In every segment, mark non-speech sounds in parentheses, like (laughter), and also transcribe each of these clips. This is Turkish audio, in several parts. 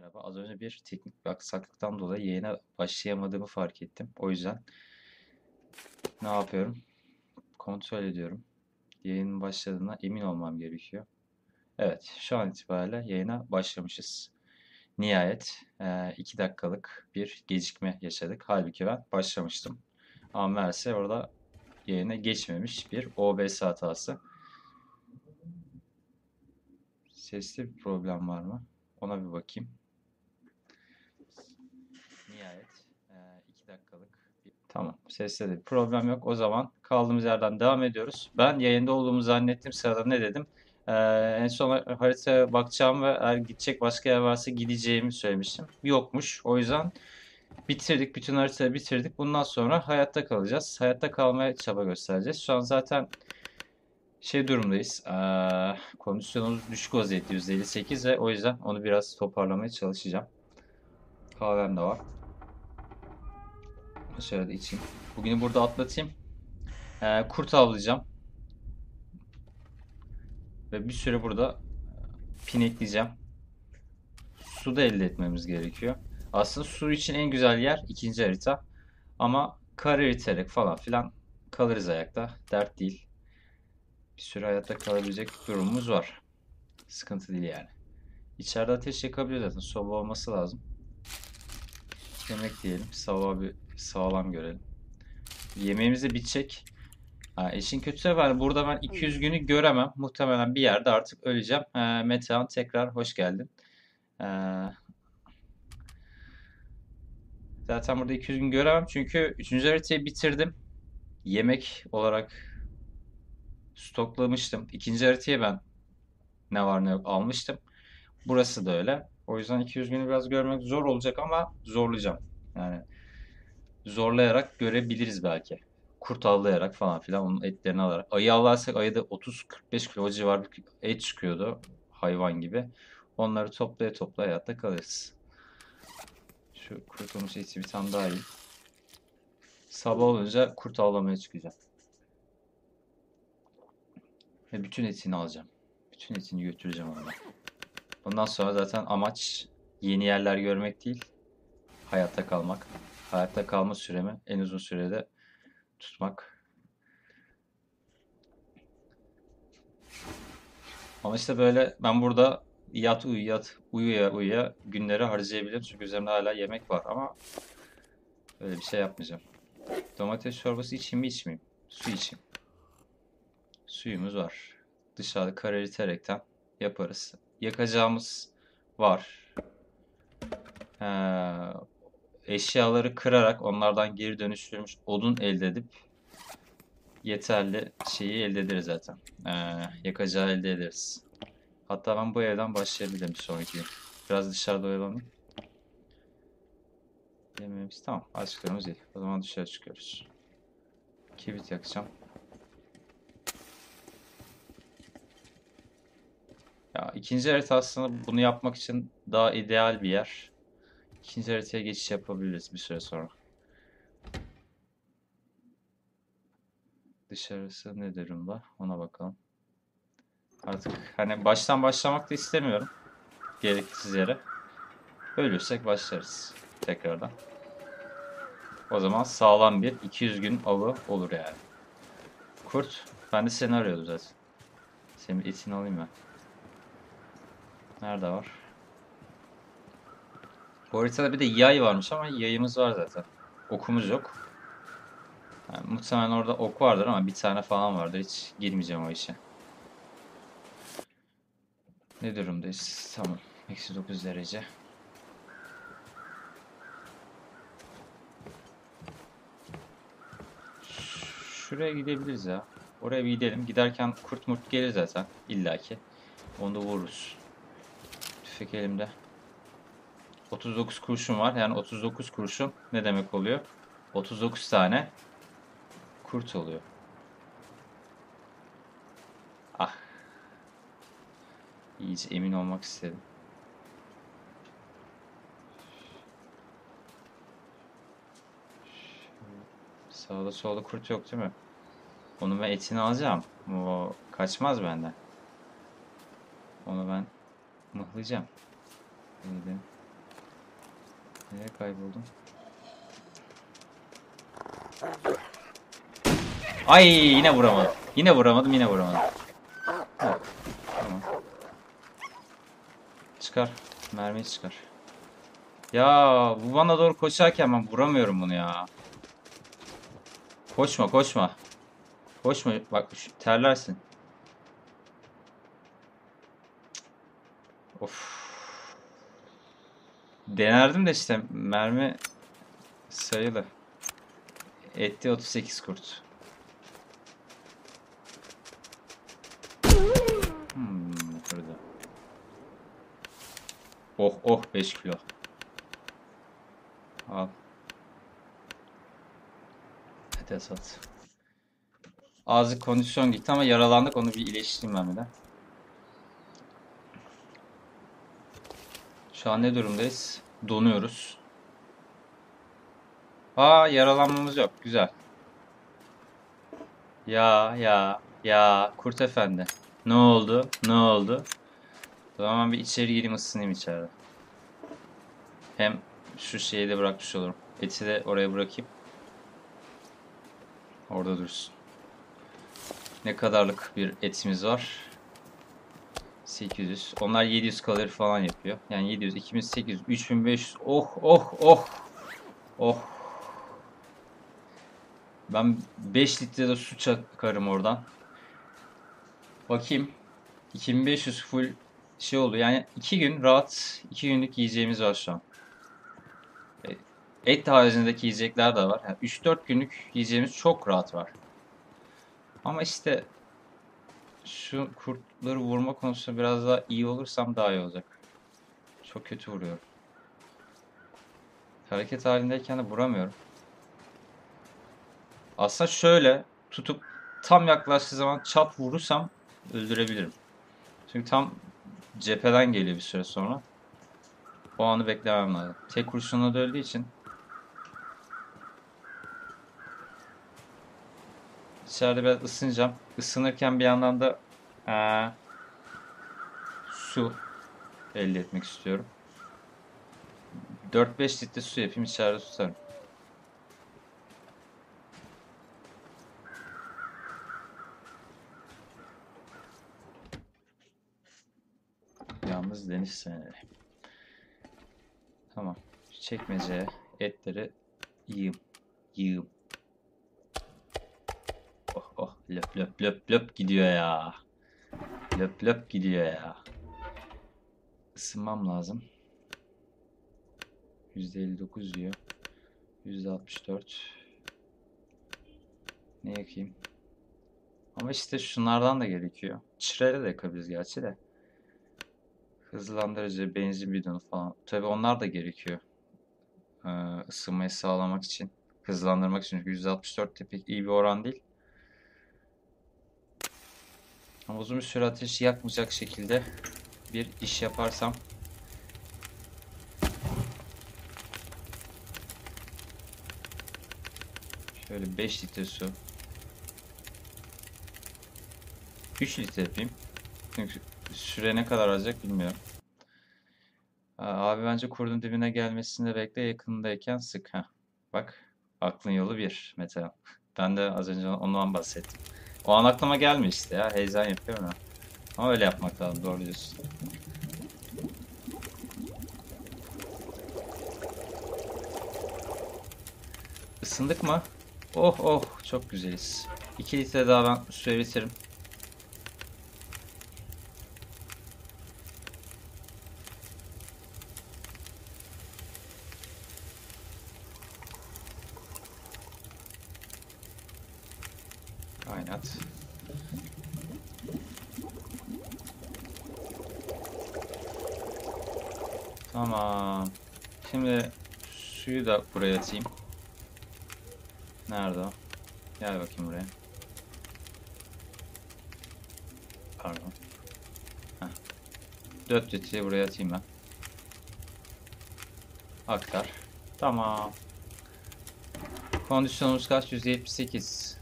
Merhaba. Az önce bir teknik bir aksaklıktan dolayı yayına başlayamadığımı fark ettim. O yüzden ne yapıyorum? Kontrol ediyorum. Yayının başladığına emin olmam gerekiyor. Evet, şu an itibariyle yayına başlamışız. Nihayet 2 dakikalık bir gecikme yaşadık. Halbuki ben başlamıştım. Ama meğerse orada yayına geçmemiş bir OBS hatası. Sesli bir problem var mı? Ona bir bakayım. Nihayet 2 dakikalık. Tamam. Sesle de problem yok. O zaman kaldığımız yerden devam ediyoruz. Ben yayında olduğumu zannettim. Sırada ne dedim? Ee, en son haritaya bakacağım ve eğer gidecek başka yer varsa gideceğimi söylemiştim. Yokmuş. O yüzden bitirdik. Bütün haritayı bitirdik. Bundan sonra hayatta kalacağız. Hayatta kalmaya çaba göstereceğiz. Şu an zaten şey durumdayız. Ee, kondisyonumuz düşük vaziyette %58 ve o yüzden onu biraz toparlamaya çalışacağım. Kahvem de var. Şöyle içeyim. Bugünü burada atlatayım. Ee, kurt avlayacağım. Ve bir süre burada pinekleyeceğim. Su da elde etmemiz gerekiyor. Aslında su için en güzel yer ikinci harita. Ama kar eriterek falan filan kalırız ayakta. Dert değil. Bir süre hayatta kalabilecek durumumuz var. Sıkıntı değil yani. İçeride ateş yakabiliyor zaten. Soba olması lazım. Yemek diyelim. Sabah bir sağlam görelim. Yemeğimiz de bitecek. Ha, işin kötüsü var. Burada ben 200 günü göremem. Muhtemelen bir yerde artık öleceğim. Ee, Metehan tekrar hoş geldin. Ee, zaten burada 200 gün göremem. Çünkü 3. haritayı bitirdim. Yemek olarak stoklamıştım. İkinci haritayı ben ne var ne yok almıştım. Burası da öyle. O yüzden 200 günü biraz görmek zor olacak ama zorlayacağım. Yani zorlayarak görebiliriz belki. Kurt avlayarak falan filan onun etlerini alarak. Ayı avlarsak ayıda 30-45 kilo civar bir et çıkıyordu. Hayvan gibi. Onları toplaya toplaya hayatta kalırız. Şu kurtulmuş eti bir tane daha yiyeyim. Sabah olunca kurt avlamaya çıkacağım. Ve bütün etini alacağım. Bütün etini götüreceğim ona. Bundan sonra zaten amaç yeni yerler görmek değil, hayatta kalmak. Hayatta kalma süremi en uzun sürede tutmak. Ama işte böyle ben burada yat uyu yat uyuya uyuya günleri harcayabilirim çünkü üzerimde hala yemek var ama öyle bir şey yapmayacağım. Domates çorbası içeyim mi içmeyeyim? Su içeyim. Suyumuz var. Dışarıda kar eriterekten yaparız. Yakacağımız var. Ee, eşyaları kırarak onlardan geri dönüştürülmüş odun elde edip yeterli şeyi elde ederiz zaten. Ee, yakacağı elde ederiz. Hatta ben bu evden başlayabilirim sonraki. Biraz dışarıda oyalanayım. Yemeğimiz tamam. Açlıklarımız iyi. O zaman dışarı çıkıyoruz. Kibrit yakacağım. Ya ikinci harita aslında bunu yapmak için daha ideal bir yer. İkinci haritaya geçiş yapabiliriz bir süre sonra. Dışarısı ne durumda? Ona bakalım. Artık hani baştan başlamak da istemiyorum. Gereksiz yere. Ölürsek başlarız tekrardan. O zaman sağlam bir 200 gün avı olur yani. Kurt, ben de seni arıyordum zaten. Senin etini alayım ben. Nerede var? Bu haritada bir de yay varmış ama yayımız var zaten. Okumuz yok. Yani muhtemelen orada ok vardır ama bir tane falan vardır. Hiç girmeyeceğim o işe. Ne durumdayız? Tamam. Eksi 9 derece. Şuraya gidebiliriz ya. Oraya bir gidelim. Giderken kurt murt gelir zaten. illaki. Onu da vururuz. Tüfek elimde. 39 kurşun var. Yani 39 kurşun ne demek oluyor? 39 tane kurt oluyor. Ah. İyice emin olmak istedim. Sağda solda kurt yok değil mi? Onu ben etini alacağım. O kaçmaz benden. Onu ben mıhlayacağım. Neydi? Nereye kayboldum? Ay yine vuramadım. Yine vuramadım, yine vuramadım. Evet, tamam. Çıkar. Mermiyi çıkar. Ya bu bana doğru koşarken ben vuramıyorum bunu ya. Koşma koşma. Koşma bak terlersin. Of. Denerdim de işte mermi sayılı. Etti 38 kurt. Hmm, burada. Oh oh 5 kilo. Al. Hadi sat. Azıcık kondisyon gitti ama yaralandık onu bir iyileştireyim ben bir de. Şu an ne durumdayız? Donuyoruz. Aa yaralanmamız yok. Güzel. Ya ya ya Kurt Efendi. Ne oldu? Ne oldu? Tamam bir içeri gireyim ısınayım içeride. Hem şu şeyi de bırakmış olurum. Eti de oraya bırakayım. Orada dursun. Ne kadarlık bir etimiz var? 800. Onlar 700 kalori falan yapıyor. Yani 700, 2800, 3500. Oh oh oh. Oh. Ben 5 litre de su çakarım oradan. Bakayım. 2500 full şey oldu. Yani 2 gün rahat 2 günlük yiyeceğimiz var şu an. E, Et haricindeki yiyecekler de var. Yani 3-4 günlük yiyeceğimiz çok rahat var. Ama işte şu kurtları vurma konusunda biraz daha iyi olursam daha iyi olacak. Çok kötü vuruyor. Hareket halindeyken de vuramıyorum. Aslında şöyle tutup tam yaklaştığı zaman çat vurursam öldürebilirim. Çünkü tam cepheden geliyor bir süre sonra. O anı beklemem lazım. Tek kurşunla da öldüğü için İçeride biraz ısınacağım. Isınırken bir yandan da eee, su elde etmek istiyorum. 4-5 litre su yapayım içeride tutarım. Yalnız deniz seneri. Tamam. Çekmeceye etleri yığım. Yığım. Löp löp löp löp gidiyor ya. Löp löp gidiyor ya. Isınmam lazım. %59 diyor. %64. Ne yakayım? Ama işte şunlardan da gerekiyor. Çireyle de yakabiliriz gerçi de. Hızlandırıcı, benzin bidonu falan. Tabi onlar da gerekiyor. Ee, ısınmayı sağlamak için. Hızlandırmak için. Çünkü %64 de pek iyi bir oran değil. Ama uzun bir süre ateşi yakmayacak şekilde bir iş yaparsam şöyle 5 litre su 3 litre yapayım. Çünkü süre ne kadar alacak bilmiyorum. Abi bence kurdun dibine gelmesini bekle yakındayken sık. Heh. Bak aklın yolu bir Mete. (laughs) Ben de az önce ondan bahsettim. O an aklıma gelmiyor işte ya. Heyecan yapıyorum ya. Ama öyle yapmak lazım. Doğru diyorsun. Isındık mı? Oh oh çok güzeliz. 2 litre daha ben su eritirim. Kaynat. Tamam. Şimdi suyu da buraya atayım. Nerede o? Gel bakayım buraya. Pardon. Heh. 4 litreyi buraya atayım ben. Aktar. Tamam. Kondisyonumuz kaç? 178.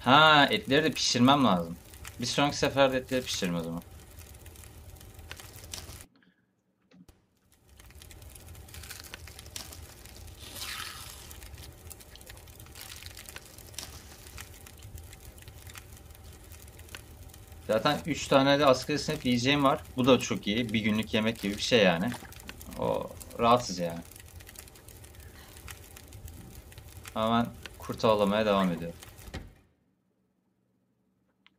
Ha etleri de pişirmem lazım. Bir sonraki seferde etleri pişiririm o zaman. Zaten 3 tane de asgari sınıf yiyeceğim var. Bu da çok iyi. Bir günlük yemek gibi bir şey yani. O rahatsız yani. Ben kurt avlamaya devam ediyorum.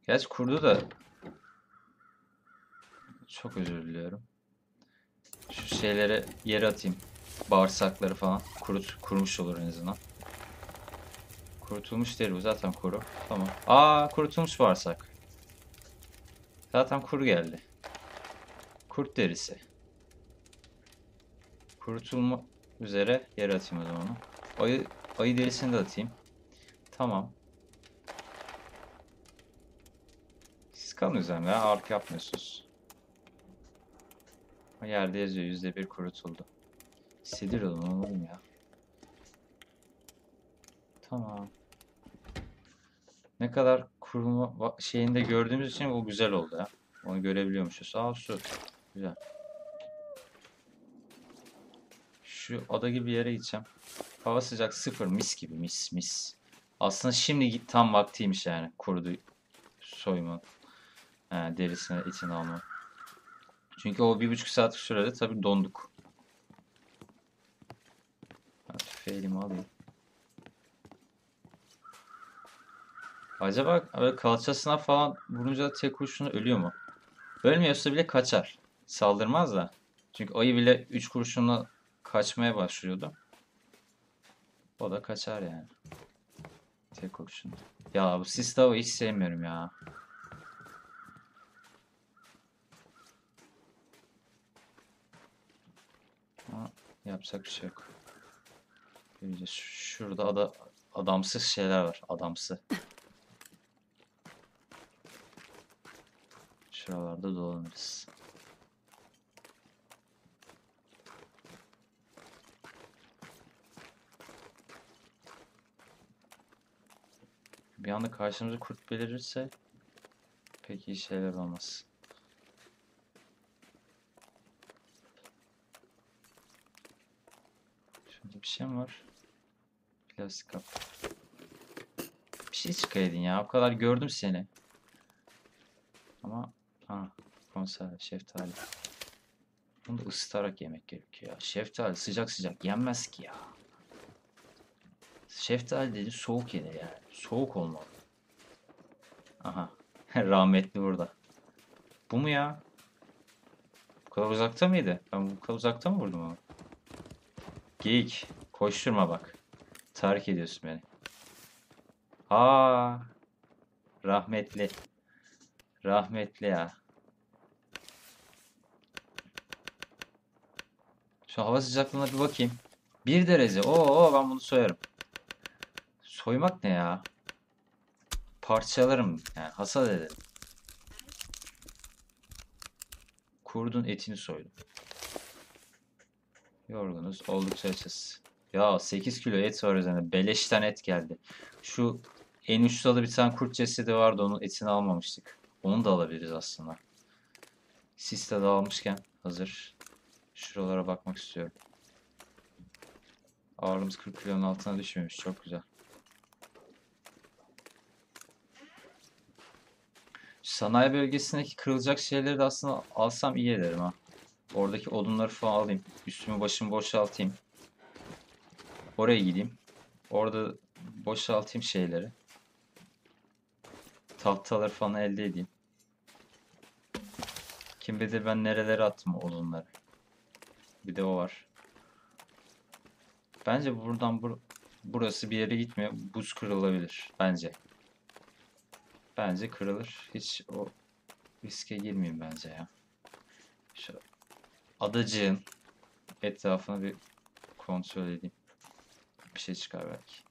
Gerçi kurdu da çok özür diliyorum. Şu şeyleri yere atayım. Bağırsakları falan kurut kurumuş olur en azından. Kurutulmuş değil bu zaten kuru. Tamam. Aa kurutulmuş bağırsak. Zaten kuru geldi. Kurt derisi. Kurutulma üzere yere atayım o zaman. Ayı, ayı derisini de atayım. Tamam. Siz kalın üzerine ya. Ağırlık yapmıyorsunuz. O yerde yazıyor. Yüzde bir kurutuldu. Sedir olun oğlum ya. Tamam. Ne kadar kuruma va- şeyinde gördüğümüz için bu güzel oldu ya. Onu görebiliyormuşuz. Aa su. Güzel. Şu ada gibi bir yere gideceğim. Hava sıcak sıfır mis gibi mis mis. Aslında şimdi tam vaktiymiş yani kurudu soyma. He, derisine etini alma. Çünkü o bir buçuk saatlik sürede tabii donduk. Ben tüfeği elime alayım. Acaba böyle kalçasına falan vurunca tek kurşunu ölüyor mu? Ölmüyorsa bile kaçar. Saldırmaz da. Çünkü ayı bile 3 kurşunla kaçmaya başlıyordu. O da kaçar yani. Tek kurşun. Ya bu sis tava hiç sevmiyorum ya. Ama yapacak bir şey yok. Şurada ada, adamsız şeyler var. Adamsı. Şuralarda dolanırız. Bir anda karşımıza kurt belirirse pek iyi şeyler olmaz. Şurada bir şey mi var? Plastik kap. Bir şey çıkaydın ya. O kadar gördüm seni. Ama ha konserve şeftali. Bunu da ısıtarak yemek gerekiyor ya. Şeftali sıcak sıcak yenmez ki ya. Şeftali dedi soğuk yenir yani. Soğuk olmalı. Aha. (laughs) Rahmetli burada. Bu mu ya? Bu kadar uzakta mıydı? Ben bu kadar uzakta mı vurdum onu? Geyik. Koşturma bak. Terk ediyorsun beni. Aa. Rahmetli. Rahmetli ya. Şu hava sıcaklığına bir bakayım. 1 derece. Oo ben bunu soyarım. Soymak ne ya? Parçalarım yani hasat ederim. Kurdun etini soydum. Yorgunuz. Oldukça açız. Ya 8 kilo et var üzerinde. Beleşten et geldi. Şu en da bir tane kurt cesedi vardı. Onun etini almamıştık. Onu da alabiliriz aslında. Siste de almışken hazır. Şuralara bakmak istiyorum. Ağırlığımız 40 kilonun altına düşmemiş. Çok güzel. Sanayi bölgesindeki kırılacak şeyleri de aslında alsam iyi ederim ha. Oradaki odunları falan alayım. Üstümü başımı boşaltayım. Oraya gideyim. Orada boşaltayım şeyleri. Tahtaları falan elde edeyim. Kim bilir ben nerelere attım odunları. Bir de o var. Bence buradan bur burası bir yere gitmiyor. Buz kırılabilir. Bence. Bence kırılır. Hiç o riske girmeyeyim bence ya. Şu adacığın etrafını bir kontrol edeyim. Bir şey çıkar belki.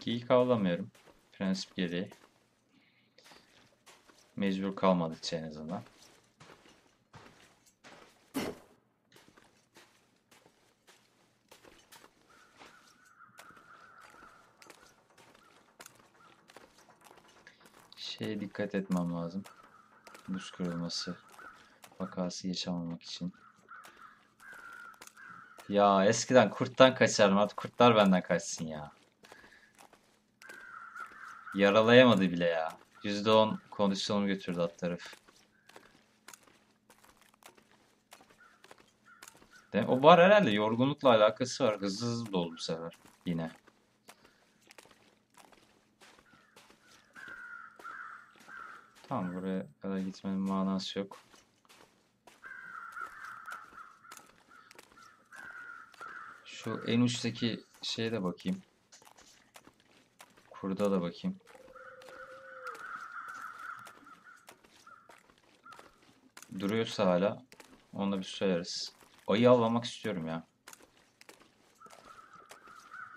Geyik avlamıyorum. Prensip gereği. Mecbur kalmadıkça en azından. Şeye dikkat etmem lazım. Buz kırılması vakası yaşamamak için. Ya eskiden kurttan kaçardım. Artık kurtlar benden kaçsın ya. Yaralayamadı bile ya. %10 kondisyonumu götürdü alt taraf. De, o var herhalde yorgunlukla alakası var. Hızlı hızlı doldu bu sefer. Yine. Tamam buraya kadar gitmenin manası yok. Şu en uçtaki şeye de bakayım. Kurda da bakayım. Duruyorsa hala onu da bir söyleriz. Ayı avlamak istiyorum ya.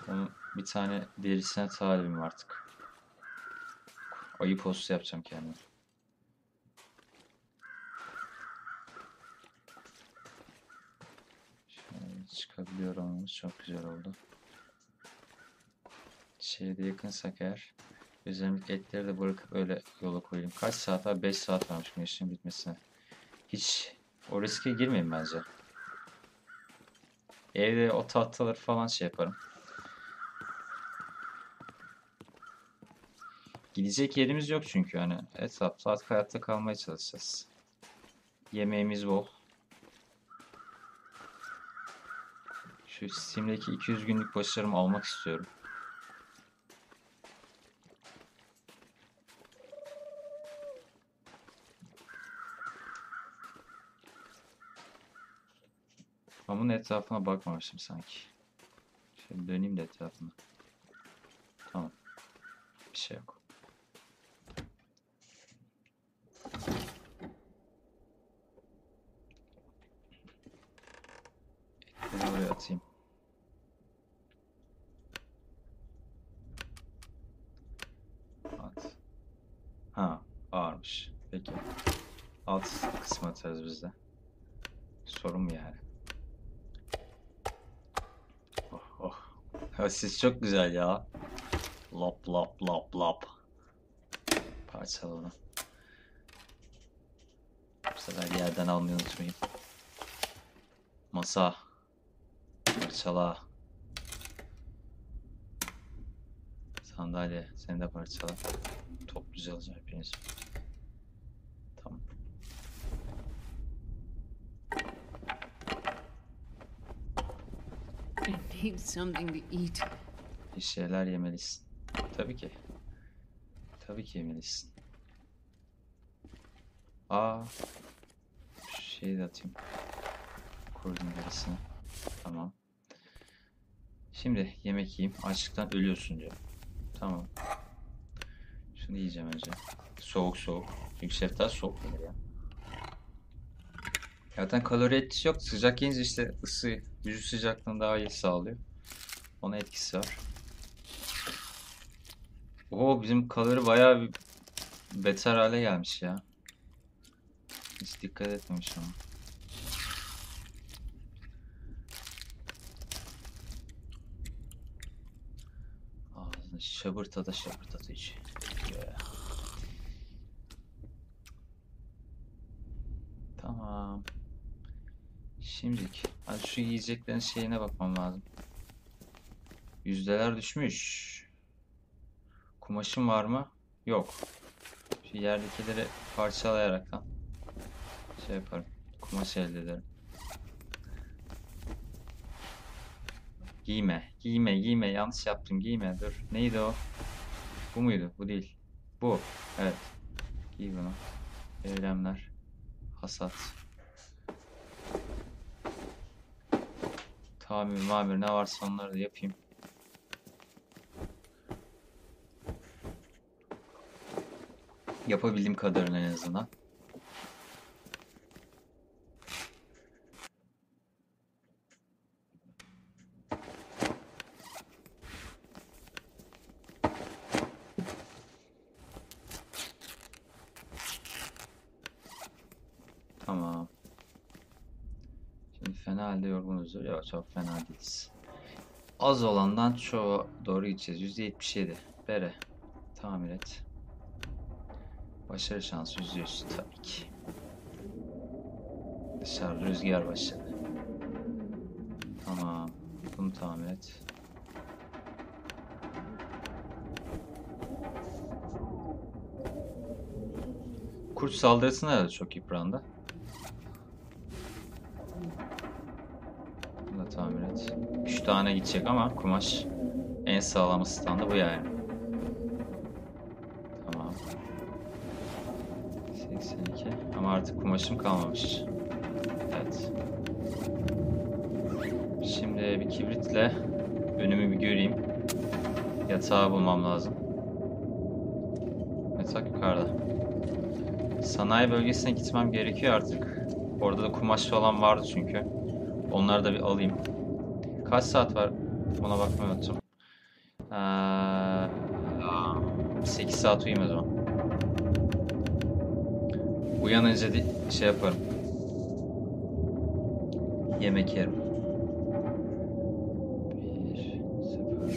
Onun bir tane derisine talibim artık. Ayı postu yapacağım kendime. Şöyle çıkabiliyor olmamız çok güzel oldu. Şehirde yakınsak eğer üzerindeki etleri de bırakıp öyle yola koyayım. Kaç saat var? 5 saat varmış güneşin bitmesine. Hiç o riske girmeyin bence. Evde o tahtaları falan şey yaparım. Gidecek yerimiz yok çünkü hani etrafta artık hayatta kalmaya çalışacağız. Yemeğimiz bol. Şu Steam'deki 200 günlük başarımı almak istiyorum. Bunun etrafına bakmamışım sanki. Şöyle döneyim de etrafına. Tamam. Bir şey yok. Etleri oraya atayım. At. Ha, ağırmış. Peki. Alt kısmı atarız biz de. Sorun mu yani? Oh oh. Ya siz çok güzel ya. Lap lap lap lap. Parçaladım. Bu sefer yerden almayı unutmayın. Masa. Parçala. Sandalye. Seni de parçala. Toplayacağız hepiniz. Tamam. I need something to eat. Bir şeyler yemelisin. Tabii ki. Tabii ki yemelisin. Aa. Şeyi de atayım. Kurdun gerisine. Tamam. Şimdi yemek yiyeyim. Açlıktan ölüyorsun diyor. Tamam. Şunu yiyeceğim önce. Soğuk soğuk. Çünkü şeftali soğuk ya. Zaten kalori etkisi yok. Sıcak yiyince işte ısı, vücut sıcaklığını daha iyi sağlıyor. Ona etkisi var. Oo bizim kalori bayağı bir beter hale gelmiş ya. Hiç dikkat etmemiş ama. Ağzını şabırtada şabırdatıcı. Yeah. Tamam. Şimdilik. Hadi şu yiyeceklerin şeyine bakmam lazım. Yüzdeler düşmüş. Kumaşım var mı? Yok. Şu yerdekileri parçalayaraktan şey yaparım. Kumaş elde ederim. Giyme, giyme, giyme. Yanlış yaptım. Giyme. Dur. Neydi o? Bu muydu? Bu değil. Bu. Evet. Giy bunu. Eylemler. Hasat. Tamir, mamir ne varsa onları da yapayım. Yapabildiğim kadarını en azından. %30'u. Yok çok fena değiliz. Az olandan çoğu doğru gideceğiz. %77. Bere. Tamir et. Başarı şansı %100 tabii ki. Dışarı rüzgar başladı. Tamam. Bunu tamir et. Kurt saldırısına da çok yıprandı. 3 tane gidecek ama kumaş en sağlam standı bu yani. Tamam. 82 ama artık kumaşım kalmamış. Evet. Şimdi bir kibritle önümü bir göreyim. Yatağı bulmam lazım. Yatak yukarıda. Sanayi bölgesine gitmem gerekiyor artık. Orada da kumaş falan vardı çünkü. Onları da bir alayım. Kaç saat var? Ona bakmayı unuttum. Ee, 8 saat uyuyayım o zaman. Uyanınca şey yaparım. Yemek yerim. Bir, sıfır.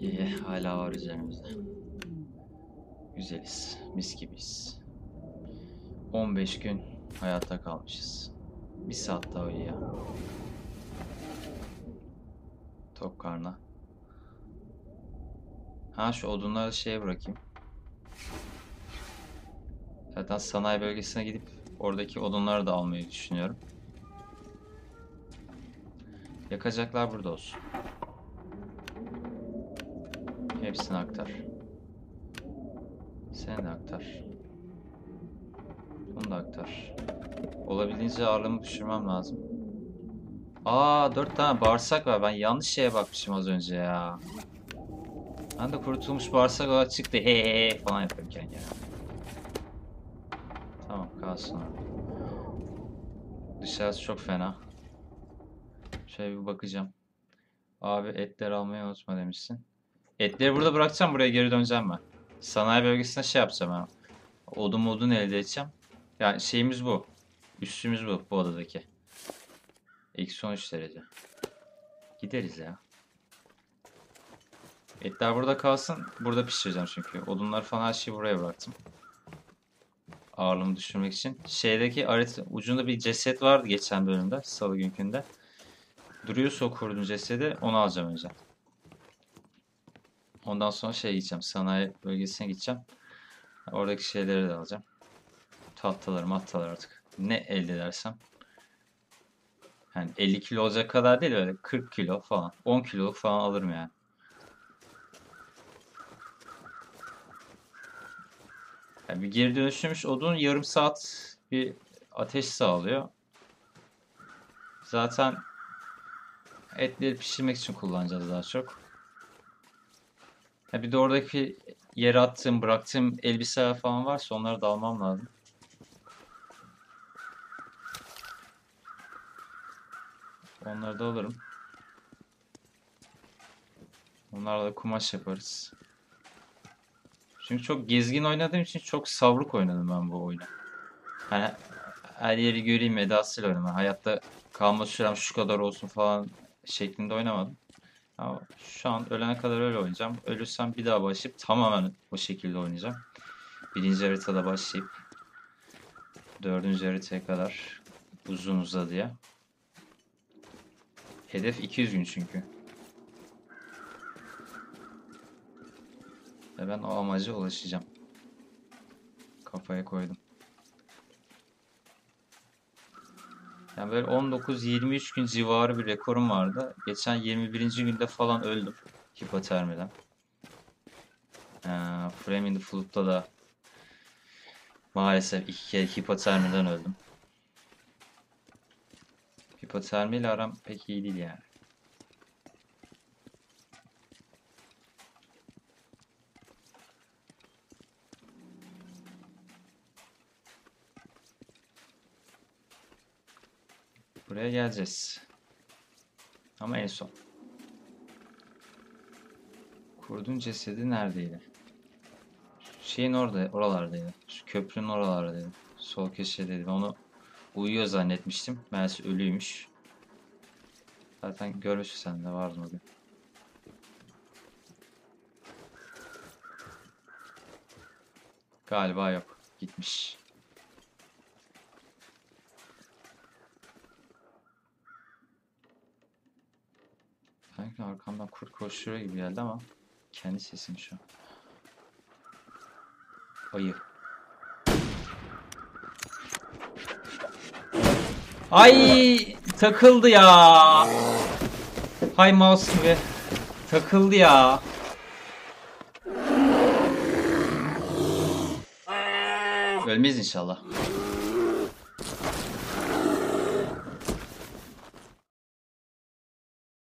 İyi, hala var üzerimizde. Güzeliz, mis gibiyiz. 15 gün hayatta kalmışız. Bir saat daha uyu ya. Tok karna. Ha şu odunları şeye bırakayım. Zaten sanayi bölgesine gidip oradaki odunları da almayı düşünüyorum. Yakacaklar burada olsun. Hepsini aktar. Sen de aktar. Bunu da aktar. Olabildiğince ağırlığımı düşürmem lazım. Aa dört tane bağırsak var. Ben yanlış şeye bakmışım az önce ya. Ben de kurutulmuş bağırsak olarak çıktı. He he falan yapıyorken ya. Tamam kalsın. Dışarısı çok fena. Şöyle bir bakacağım. Abi etler almayı unutma demişsin. Etleri burada bırakacağım. Buraya geri döneceğim ben. Sanayi bölgesine şey yapacağım ben. Odun modun elde edeceğim. Yani şeyimiz bu. Üstümüz bu. Bu odadaki. Eksi 13 derece. Gideriz ya. Etler burada kalsın. Burada pişireceğim çünkü. Odunlar falan her şeyi buraya bıraktım. Ağırlığımı düşürmek için. Şeydeki harita ucunda bir ceset vardı geçen bölümde. Salı günkünde. Duruyorsa o kurdun cesedi onu alacağım önce. Ondan sonra şey gideceğim. Sanayi bölgesine gideceğim. Oradaki şeyleri de alacağım. Tahtaları mahtalar artık. Ne elde edersem. Yani 50 kilo olacak kadar değil öyle 40 kilo falan. 10 kiloluk falan alırım yani. Yani bir geri dönüşümüş odun yarım saat bir ateş sağlıyor. Zaten etleri pişirmek için kullanacağız daha çok. Ha bir de oradaki yere attığım, bıraktığım elbiseler falan varsa onları da almam lazım. Onları da alırım. Onlarla da kumaş yaparız. Çünkü çok gezgin oynadığım için çok savruk oynadım ben bu oyunu. Hani her yeri göreyim edasıyla oynadım. Hayatta kalma sürem şu kadar olsun falan şeklinde oynamadım. Ama şu an ölene kadar öyle oynayacağım. Ölürsem bir daha başlayıp tamamen o şekilde oynayacağım. Birinci haritada başlayıp dördüncü haritaya kadar uzun uzadıya. Hedef 200 gün çünkü. Ve ben o amaca ulaşacağım. Kafaya koydum. Yani böyle 19-23 gün civarı bir rekorum vardı. Geçen 21. günde falan öldüm. Hipotermiden. Ee, Flame in the Flood'da da maalesef iki kere hipotermiden öldüm. Hipotermiyle aram pek iyi değil yani. Buraya geleceğiz. Ama en son. Kurdun cesedi neredeydi? Şeyin orada, oralardaydı. Şu köprünün oralardaydı. Sol köşedeydi. Onu uyuyor zannetmiştim. Meğerse ölüymüş. Zaten görmüşsün sen de vardı gün. Galiba yok. Gitmiş. Sanki arkamdan kurt koşturuyor gibi geldi ama kendi sesim şu. Ayı. Ay takıldı ya. Hay mouse gibi. Takıldı ya. Ölmeyiz inşallah.